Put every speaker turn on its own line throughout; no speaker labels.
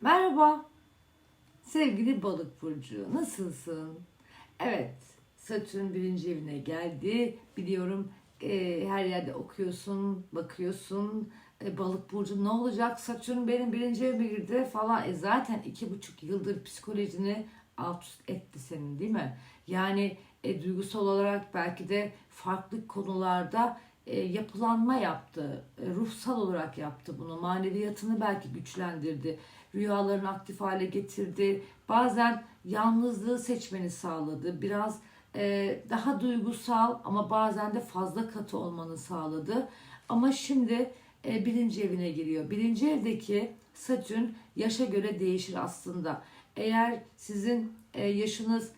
Merhaba. Sevgili balık burcu nasılsın? Evet Satürn birinci evine geldi. Biliyorum e, her yerde okuyorsun, bakıyorsun. E, balık burcu ne olacak? Satürn benim birinci evime girdi falan. E, zaten iki buçuk yıldır psikolojini alt üst etti senin değil mi? Yani e, duygusal olarak belki de farklı konularda e, yapılanma yaptı. E, ruhsal olarak yaptı bunu. Maneviyatını belki güçlendirdi. Rüyalarını aktif hale getirdi. Bazen yalnızlığı seçmeni sağladı. Biraz e, daha duygusal ama bazen de fazla katı olmanı sağladı. Ama şimdi e, birinci evine giriyor. Birinci evdeki Satürn yaşa göre değişir aslında. Eğer sizin e, yaşınız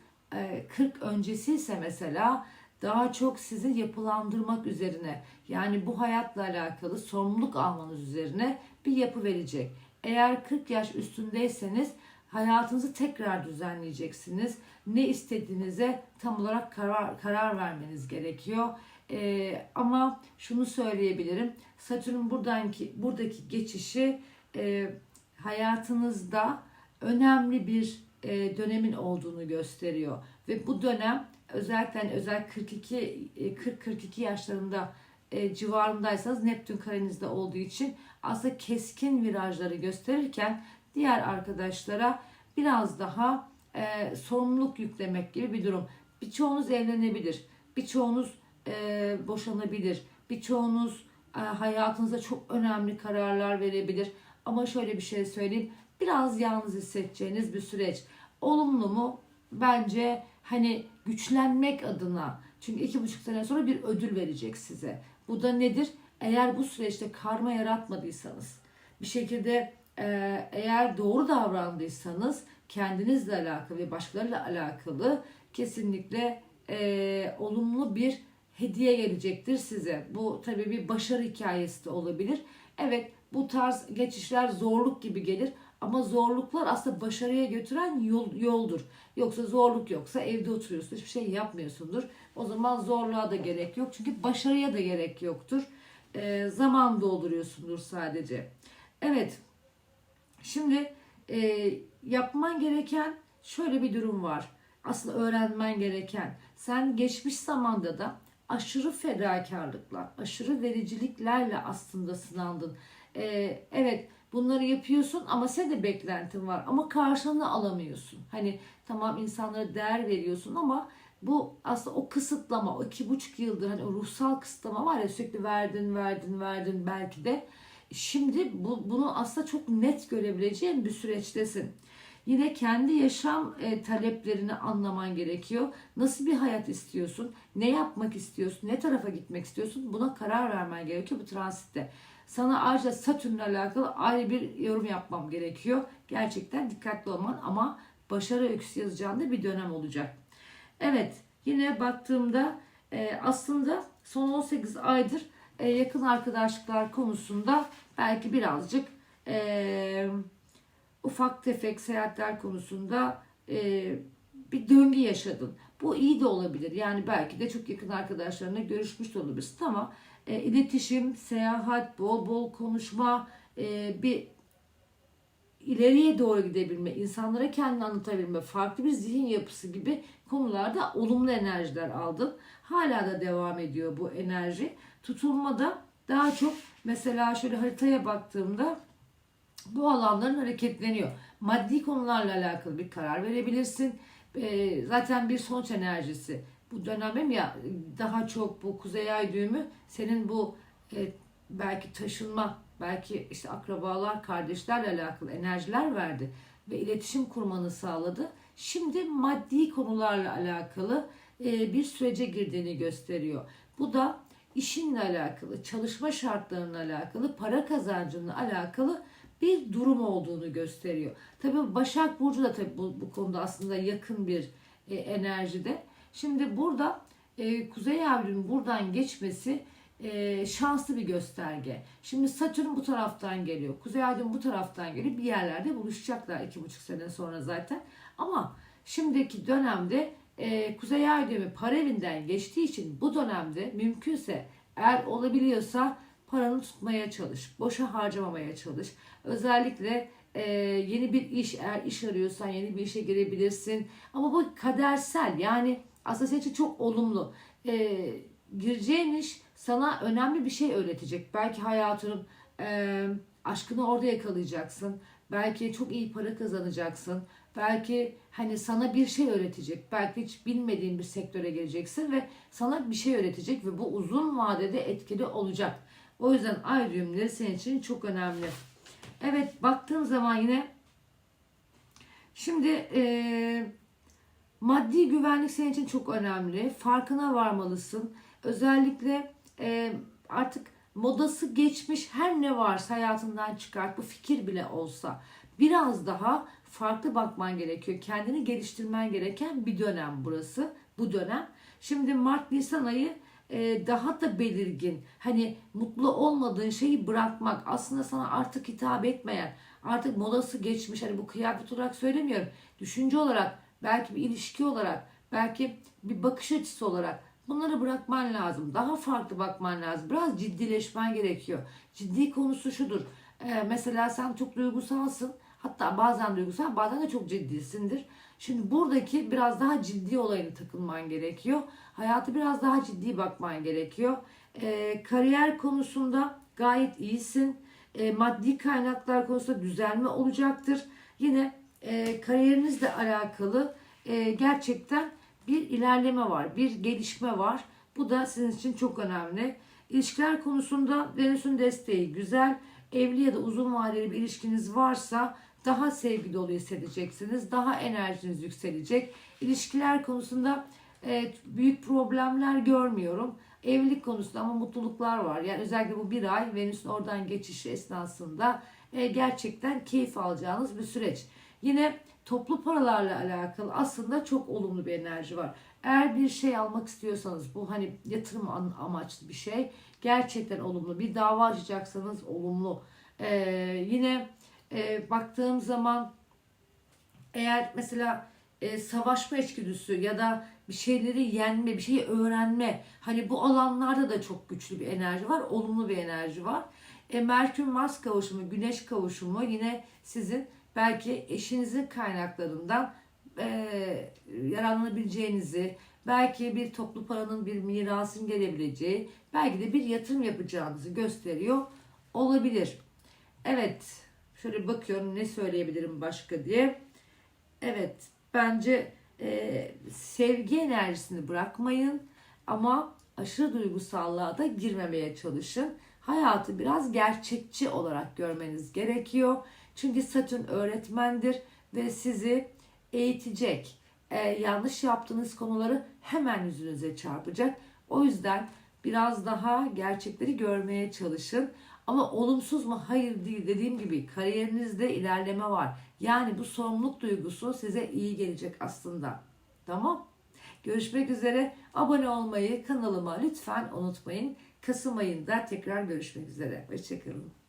40 öncesi ise mesela daha çok sizi yapılandırmak üzerine yani bu hayatla alakalı sorumluluk almanız üzerine bir yapı verecek. Eğer 40 yaş üstündeyseniz hayatınızı tekrar düzenleyeceksiniz. Ne istediğinize tam olarak karar, karar vermeniz gerekiyor. Ee, ama şunu söyleyebilirim. Satürn buradaki buradaki geçişi e, hayatınızda önemli bir e, dönemin olduğunu gösteriyor ve bu dönem özellikle özel 42 40-42 yaşlarında e, civarındaysanız Neptün karenizde olduğu için aslında keskin virajları gösterirken diğer arkadaşlara biraz daha e, sorumluluk yüklemek gibi bir durum. Birçoğunuz evlenebilir, birçoğunuz e, boşanabilir, birçoğunuz e, hayatınızda çok önemli kararlar verebilir. Ama şöyle bir şey söyleyeyim, biraz yalnız hissedeceğiniz bir süreç. Olumlu mu? Bence hani güçlenmek adına çünkü iki buçuk sene sonra bir ödül verecek size. Bu da nedir? Eğer bu süreçte karma yaratmadıysanız, bir şekilde e, eğer doğru davrandıysanız kendinizle alakalı ve başkalarıyla alakalı kesinlikle e, olumlu bir hediye gelecektir size. Bu tabii bir başarı hikayesi de olabilir. Evet bu tarz geçişler zorluk gibi gelir ama zorluklar aslında başarıya götüren yol, yoldur. Yoksa zorluk yoksa evde oturuyorsun hiçbir şey yapmıyorsundur. O zaman zorluğa da gerek yok. Çünkü başarıya da gerek yoktur. E, zaman dolduruyorsundur sadece. Evet. Şimdi e, yapman gereken şöyle bir durum var. Aslında öğrenmen gereken. Sen geçmiş zamanda da aşırı fedakarlıklar, aşırı vericiliklerle aslında sınandın. E, evet bunları yapıyorsun ama sen de beklentin var ama karşılığını alamıyorsun. Hani tamam insanlara değer veriyorsun ama bu aslında o kısıtlama, o iki buçuk yıldır hani o ruhsal kısıtlama var ya sürekli verdin, verdin, verdin belki de. Şimdi bu, bunu aslında çok net görebileceğin bir süreçtesin. Yine kendi yaşam e, taleplerini anlaman gerekiyor. Nasıl bir hayat istiyorsun? Ne yapmak istiyorsun? Ne tarafa gitmek istiyorsun? Buna karar vermen gerekiyor bu transitte. Sana ayrıca Satürn'le alakalı ayrı bir yorum yapmam gerekiyor. Gerçekten dikkatli olman ama başarı öyküsü yazacağın da bir dönem olacak. Evet yine baktığımda e, aslında son 18 aydır e, yakın arkadaşlıklar konusunda belki birazcık e, ufak tefek seyahatler konusunda bir döngü yaşadın. Bu iyi de olabilir. Yani belki de çok yakın arkadaşlarına görüşmüş de olabilirsin ama e, iletişim, seyahat, bol bol konuşma, e, bir ileriye doğru gidebilme, insanlara kendini anlatabilme, farklı bir zihin yapısı gibi konularda olumlu enerjiler aldın. Hala da devam ediyor bu enerji. Tutulmada daha çok mesela şöyle haritaya baktığımda bu alanların hareketleniyor. Maddi konularla alakalı bir karar verebilirsin. E, zaten bir sonuç enerjisi. Bu dönemim ya daha çok bu kuzey ay düğümü senin bu e, belki taşınma, belki işte akrabalar, kardeşlerle alakalı enerjiler verdi ve iletişim kurmanı sağladı. Şimdi maddi konularla alakalı e, bir sürece girdiğini gösteriyor. Bu da işinle alakalı, çalışma şartlarına alakalı, para kazancınla alakalı bir durum olduğunu gösteriyor. Tabii Başak Burcu da tabii bu, bu konuda aslında yakın bir e, enerjide. Şimdi burada e, Kuzey Avru'nun buradan geçmesi e, şanslı bir gösterge. Şimdi Satürn bu taraftan geliyor. Kuzey Aydın bu taraftan geliyor. Bir yerlerde buluşacaklar iki buçuk sene sonra zaten. Ama şimdiki dönemde e, Kuzey Ay düğümü para evinden geçtiği için bu dönemde mümkünse eğer olabiliyorsa paranı tutmaya çalış. Boşa harcamamaya çalış. Özellikle e, yeni bir iş eğer iş arıyorsan yeni bir işe girebilirsin. Ama bu kadersel yani aslında senin için çok olumlu. E, gireceğin iş sana önemli bir şey öğretecek. Belki hayatının e, aşkını orada yakalayacaksın. Belki çok iyi para kazanacaksın. Belki hani sana bir şey öğretecek. Belki hiç bilmediğin bir sektöre gireceksin ve sana bir şey öğretecek ve bu uzun vadede etkili olacak. O yüzden ay düğümleri senin için çok önemli. Evet baktığım zaman yine şimdi eee Maddi güvenlik senin için çok önemli. Farkına varmalısın. Özellikle e, artık modası geçmiş her ne varsa hayatından çıkart. Bu fikir bile olsa biraz daha farklı bakman gerekiyor. Kendini geliştirmen gereken bir dönem burası. Bu dönem. Şimdi Mart Nisan ayı e, daha da belirgin. Hani mutlu olmadığın şeyi bırakmak aslında sana artık hitap etmeyen, artık modası geçmiş. Hani bu kıyafet olarak söylemiyorum. Düşünce olarak belki bir ilişki olarak, belki bir bakış açısı olarak bunları bırakman lazım. Daha farklı bakman lazım. Biraz ciddileşmen gerekiyor. Ciddi konusu şudur. Ee, mesela sen çok duygusalsın. Hatta bazen duygusal, bazen de çok ciddisindir. Şimdi buradaki biraz daha ciddi olayını takılman gerekiyor. Hayatı biraz daha ciddi bakman gerekiyor. Ee, kariyer konusunda gayet iyisin. Ee, maddi kaynaklar konusunda düzelme olacaktır. Yine e, kariyerinizle alakalı e, gerçekten bir ilerleme var, bir gelişme var. Bu da sizin için çok önemli. İlişkiler konusunda Venüs'ün desteği güzel. Evli ya da uzun vadeli bir ilişkiniz varsa daha sevgi dolu hissedeceksiniz. Daha enerjiniz yükselecek. İlişkiler konusunda e, büyük problemler görmüyorum. Evlilik konusunda ama mutluluklar var. Yani özellikle bu bir ay Venüs'ün oradan geçişi esnasında e, gerçekten keyif alacağınız bir süreç. Yine toplu paralarla alakalı aslında çok olumlu bir enerji var. Eğer bir şey almak istiyorsanız bu hani yatırım amaçlı bir şey gerçekten olumlu. Bir dava açacaksanız olumlu. Ee, yine e, baktığım zaman eğer mesela e, savaşma içgüdüsü ya da bir şeyleri yenme, bir şeyi öğrenme. Hani bu alanlarda da çok güçlü bir enerji var. Olumlu bir enerji var. E, Merkür Mars kavuşumu, Güneş kavuşumu yine sizin belki eşinizin kaynaklarından e, yararlanabileceğinizi, belki bir toplu paranın bir mirasın gelebileceği, belki de bir yatırım yapacağınızı gösteriyor olabilir. Evet, şöyle bakıyorum ne söyleyebilirim başka diye. Evet, bence e, sevgi enerjisini bırakmayın ama aşırı duygusallığa da girmemeye çalışın. Hayatı biraz gerçekçi olarak görmeniz gerekiyor. Çünkü Satürn öğretmendir ve sizi eğitecek. Ee, yanlış yaptığınız konuları hemen yüzünüze çarpacak. O yüzden biraz daha gerçekleri görmeye çalışın. Ama olumsuz mu? Hayır değil. Dediğim gibi kariyerinizde ilerleme var. Yani bu sorumluluk duygusu size iyi gelecek aslında. Tamam? Görüşmek üzere. Abone olmayı kanalıma lütfen unutmayın. Kasım ayında tekrar görüşmek üzere. Hoşçakalın.